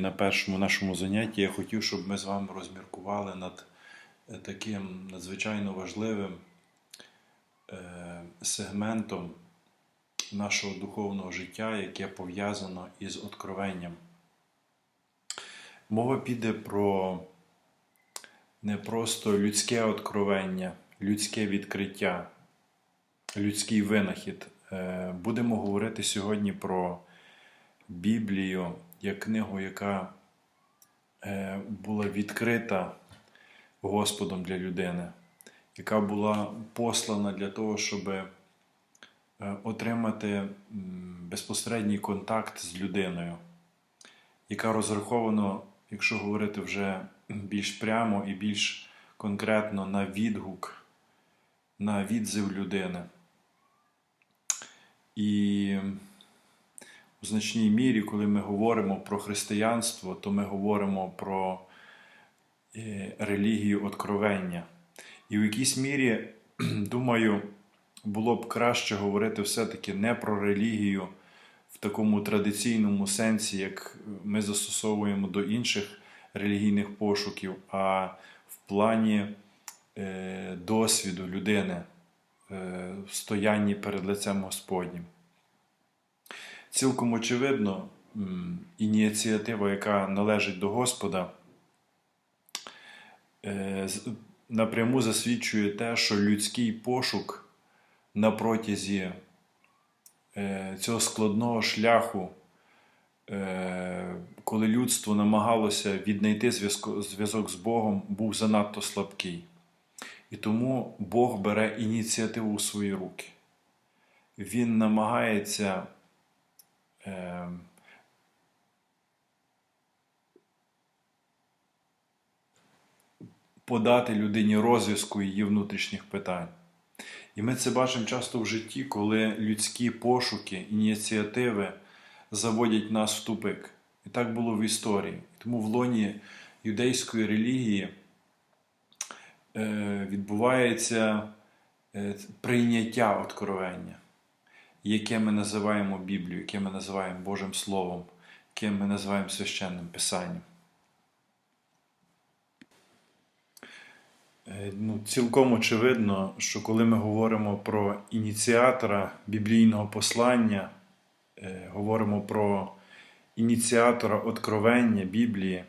на першому нашому занятті я хотів, щоб ми з вами розміркували над е, таким надзвичайно важливим е, сегментом нашого духовного життя, яке пов'язано із откровенням. Мова піде про не просто людське откровення, людське відкриття, людський винахід. Е, Будемо говорити сьогодні про Біблію як книгу, яка е, була відкрита Господом для людини, яка була послана для того, щоб е, отримати безпосередній контакт з людиною, яка розрахована, якщо говорити вже більш прямо і більш конкретно на відгук, на відзив людини. І у значній мірі, коли ми говоримо про християнство, то ми говоримо про е, релігію откровення. І в якійсь мірі, думаю, було б краще говорити все-таки не про релігію в такому традиційному сенсі, як ми застосовуємо до інших релігійних пошуків, а в плані е, досвіду людини е, в стоянні перед лицем Господнім. Цілком очевидно, ініціатива, яка належить до Господа, е, напряму засвідчує те, що людський пошук на протязі е, цього складного шляху, е, коли людство намагалося віднайти зв'язок з Богом, був занадто слабкий. І тому Бог бере ініціативу у свої руки. Він намагається е, подати людині розв'язку її внутрішніх питань. І ми це бачимо часто в житті, коли людські пошуки, ініціативи заводять нас в тупик. І так було в історії. Тому в лоні юдейської релігії е, відбувається е, прийняття откровення, яке ми називаємо Біблією, яке ми називаємо Божим Словом, яке ми називаємо священним Писанням. Е, Ну, цілком очевидно, що коли ми говоримо про ініціатора біблійного послання, е, говоримо про ініціатора откровення Біблії,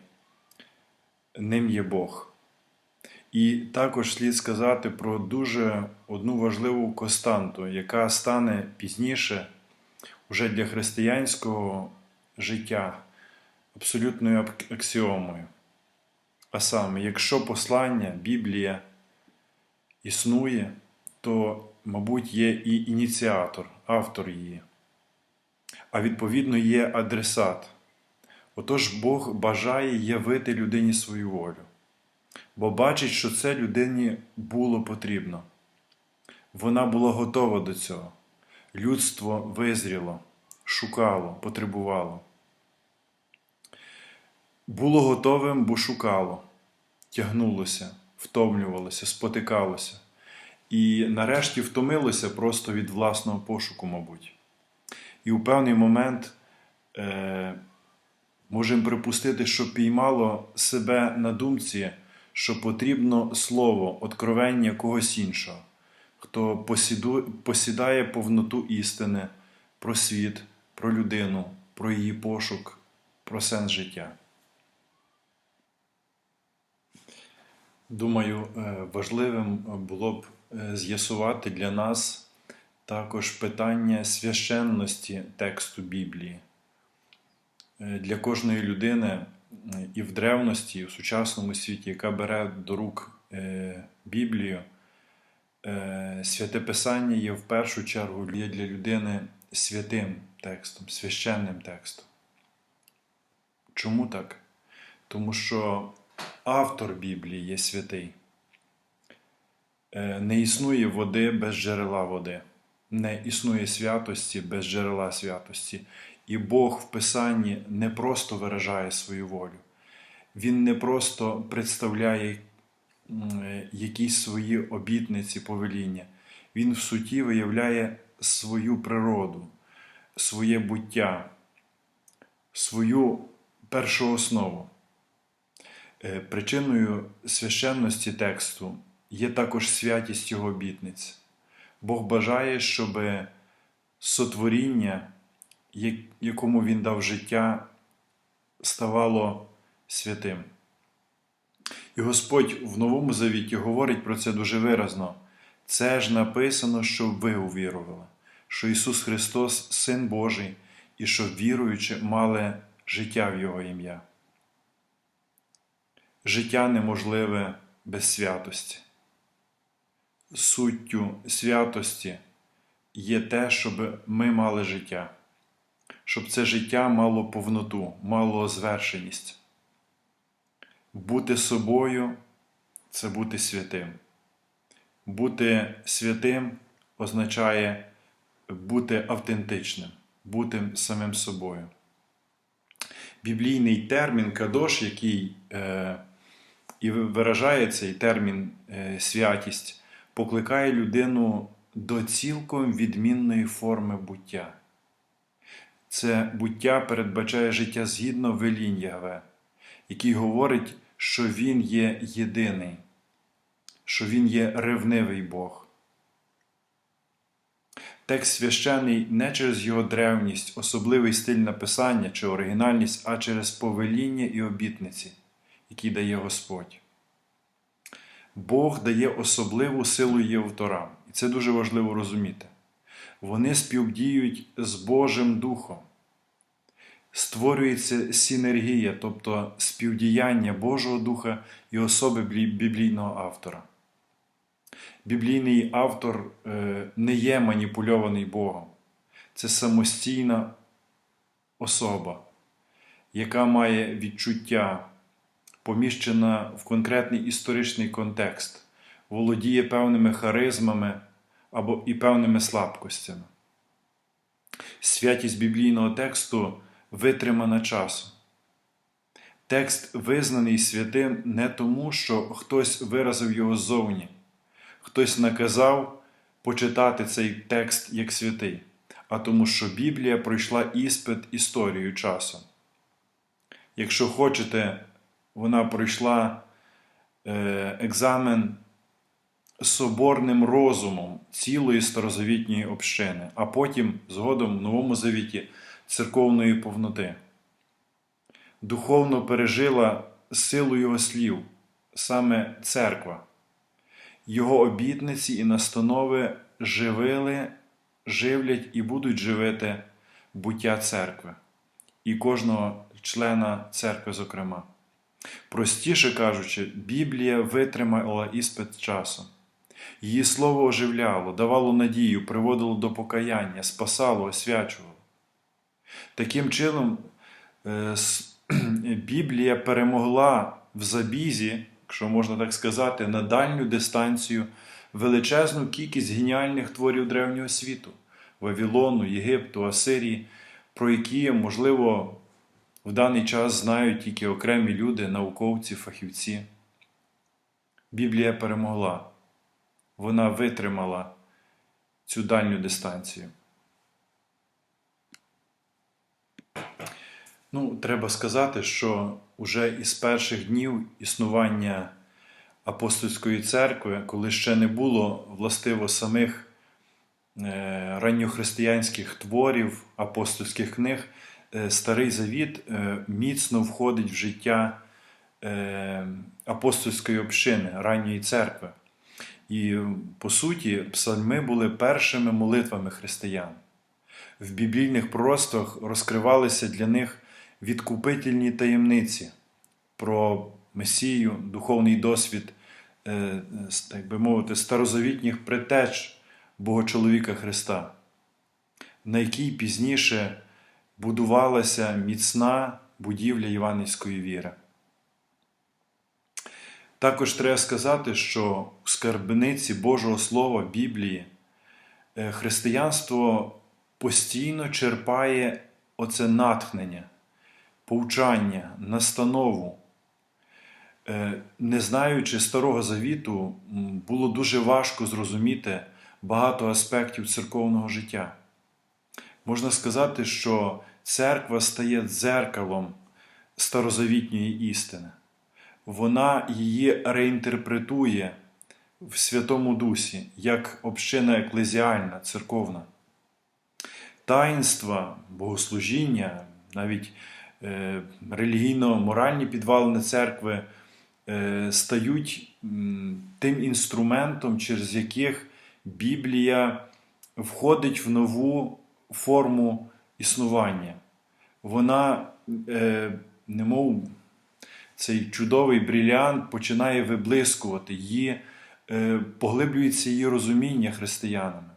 ним є Бог. І також слід сказати про дуже одну важливу константу, яка стане пізніше уже для християнського життя абсолютною аксіомою. А саме, якщо послання, Біблія існує, то, мабуть, є і ініціатор, автор її, а відповідно є адресат. Отож, Бог бажає явити людині свою волю, бо бачить, що це людині було потрібно. Вона була готова до цього. Людство визріло, шукало, потребувало. Було готовим, бо шукало, тягнулося, втомлювалося, спотикалося. І нарешті втомилося просто від власного пошуку, мабуть. І у певний момент е, можемо припустити, що піймало себе на думці, що потрібно слово, откровення когось іншого, хто посідає повноту істини про світ, про людину, про її пошук, про сенс життя. Думаю, е, важливим було б е, з'ясувати для нас також питання священності тексту Біблії. Е, Для кожної людини і в древності, і в сучасному світі, яка бере до рук е, Біблію, е, святе Писання є в першу чергу є для людини святим текстом, священним текстом. Чому так? Тому що автор Біблії є святий. Е, Не існує води без джерела води, не існує святості без джерела святості. І Бог в Писанні не просто виражає свою волю, Він не просто представляє якісь свої обітниці, повеління. Він в суті виявляє свою природу, своє буття, свою першу основу. Е, Причиною священності тексту є також святість його обітниць. Бог бажає, щоб сотворіння, якому Він дав життя, ставало святим. І Господь в Новому Завіті говорить про це дуже виразно. Це ж написано, щоб ви увірували, що Ісус Христос Син Божий, і щоб віруючи мали життя в Його ім'я. Життя неможливе без святості. Суттю святості є те, щоб ми мали життя, щоб це життя мало повноту, мало звершеність. Бути собою це бути святим. Бути святим означає бути автентичним, бути самим собою. Біблійний термін кадош, який е, і виражає цей термін е, святість, покликає людину до цілком відмінної форми буття. Це буття передбачає життя згідно Велінь'яве, який говорить, що Він є єдиний, що Він є ревнивий Бог. Текст священий не через його древність, особливий стиль написання чи оригінальність, а через повеління і обітниці, які дає Господь. Бог дає особливу силу її і це дуже важливо розуміти. Вони співдіють з Божим Духом. Створюється синергія, тобто співдіяння Божого Духа і особи біблійного автора. Біблійний автор е, не є маніпульований Богом. Це самостійна особа, яка має відчуття, поміщена в конкретний історичний контекст, володіє певними харизмами або і певними слабкостями. Святість біблійного тексту витримана часом. Текст визнаний святим не тому, що хтось виразив його ззовні, хтось наказав почитати цей текст як святий, а тому, що Біблія пройшла іспит історією часом. Якщо хочете, вона пройшла е, екзамен соборним розумом цілої старозавітньої общини, а потім, згодом в Новому Завіті, церковної повноти. Духовно пережила силу його слів, саме церква. Його обітниці і настанови живили, живлять і будуть живити буття церкви і кожного члена церкви, зокрема. Простіше кажучи, Біблія витримала іспит часом. Її слово оживляло, давало надію, приводило до покаяння, спасало, освячувало. Таким чином, е, Біблія перемогла в забізі, якщо можна так сказати, на дальню дистанцію величезну кількість геніальних творів древнього світу Вавилону, Єгипту, Асирії, про які, можливо, в даний час знають тільки окремі люди, науковці, фахівці. Біблія перемогла. Вона витримала цю дальню дистанцію. Ну, треба сказати, що уже із перших днів існування апостольської церкви, коли ще не було властиво самих е, ранньохристиянських творів, апостольських книг, е, Старий Завіт е, міцно входить в життя апостольської общини, ранньої церкви. І, по суті, псальми були першими молитвами християн. В біблійних пророцтвах розкривалися для них відкупительні таємниці про Месію, духовний досвід, е, так би мовити, старозавітніх притеч Богочоловіка Христа, на якій пізніше будувалася міцна будівля євангельської віри. Також треба сказати, що у скарбниці Божого Слова Біблії е, християнство постійно черпає оце натхнення, повчання, настанову. Е, Не знаючи Старого Завіту, було дуже важко зрозуміти багато аспектів церковного життя. Можна сказати, що церква стає дзеркалом старозавітньої істини. Вона її реінтерпретує в Святому Дусі як община еклезіальна, церковна. Таїнства, богослужіння, навіть е, релігійно-моральні підвалини церкви е, стають тим інструментом, через яких Біблія входить в нову форму існування. Вона, е, немов цей чудовий бриліант, починає виблискувати, її, е, поглиблюється її розуміння християнами.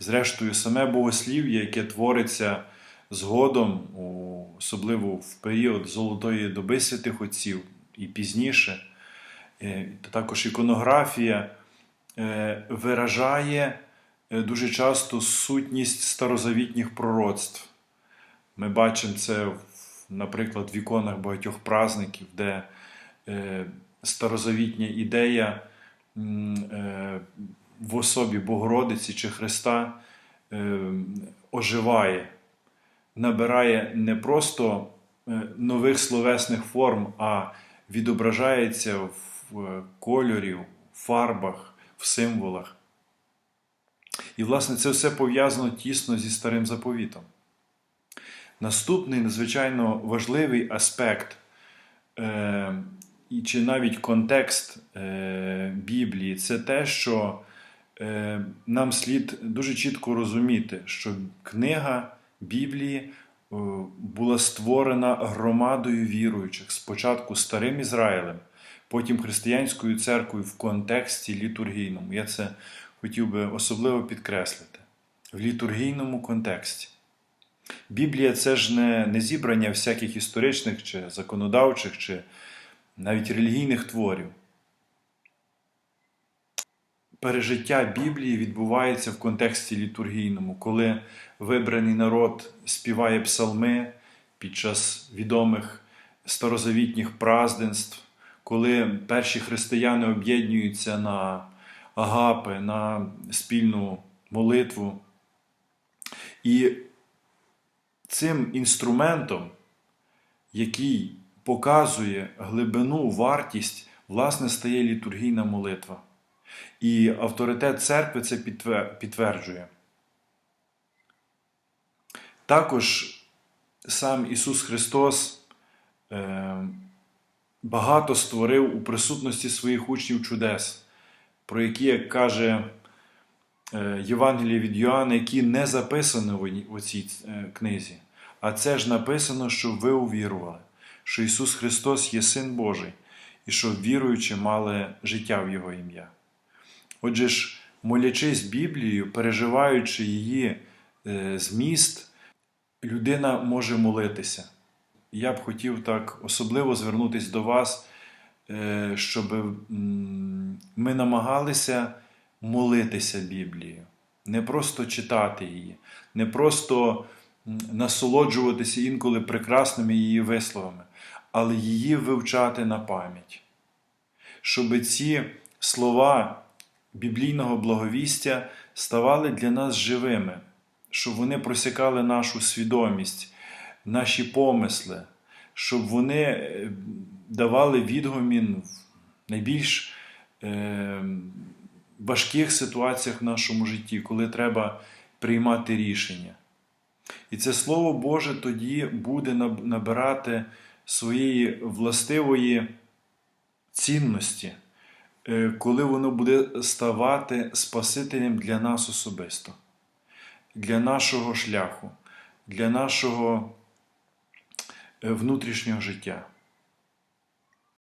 Зрештою, саме богослів'я, яке твориться згодом, особливо в період золотої доби святих отців і пізніше, е, та також іконографія е, виражає дуже часто сутність старозавітніх пророцтв. Ми бачимо це, в- наприклад, в іконах багатьох празників, де е, старозавітня ідея е, в особі Богородиці чи Христа е, оживає, набирає не просто нових словесних форм, а відображається в кольорі, в фарбах, в символах. І, власне, це все пов'язано тісно зі старим заповітом. Наступний надзвичайно важливий аспект, е, чи навіть контекст е, Біблії, це те, що е, нам слід дуже чітко розуміти, що книга Біблії е, була створена громадою віруючих, спочатку старим Ізраїлем, потім християнською церквою в контексті літургійному. Я це хотів би особливо підкреслити. В літургійному контексті. Біблія це ж не, не зібрання всяких історичних чи законодавчих, чи навіть релігійних творів. Пережиття Біблії відбувається в контексті літургійному, коли вибраний народ співає псалми під час відомих старозавітніх празденств, коли перші християни об'єднуються на агапи, на спільну молитву. І цим інструментом, який показує глибину, вартість, власне, стає літургійна молитва. І авторитет церкви це підтверджує. Також сам Ісус Христос е, багато створив у присутності своїх учнів чудес, про які, як каже е, Євангеліє від Йоанна, які не записані в цій е, книзі. А це ж написано, щоб ви увірували, що Ісус Христос є Син Божий, і щоб віруючи мали життя в Його ім'я. Отже ж, молячись Біблією, переживаючи її е, зміст, людина може молитися. Я б хотів так особливо звернутися до вас, щоб ми намагалися молитися Біблією, не просто читати її, не просто насолоджуватися інколи прекрасними її висловами, але її вивчати на пам'ять. Щоб ці слова біблійного благовістя ставали для нас живими, щоб вони просікали нашу свідомість, наші помисли, щоб вони е, давали відгомін найбільш е, важких ситуаціях в нашому житті, коли треба приймати рішення. І це Слово Боже тоді буде набирати своєї властивої цінності, е, коли воно буде ставати Спасителем для нас особисто, для нашого шляху, для нашого е, внутрішнього життя.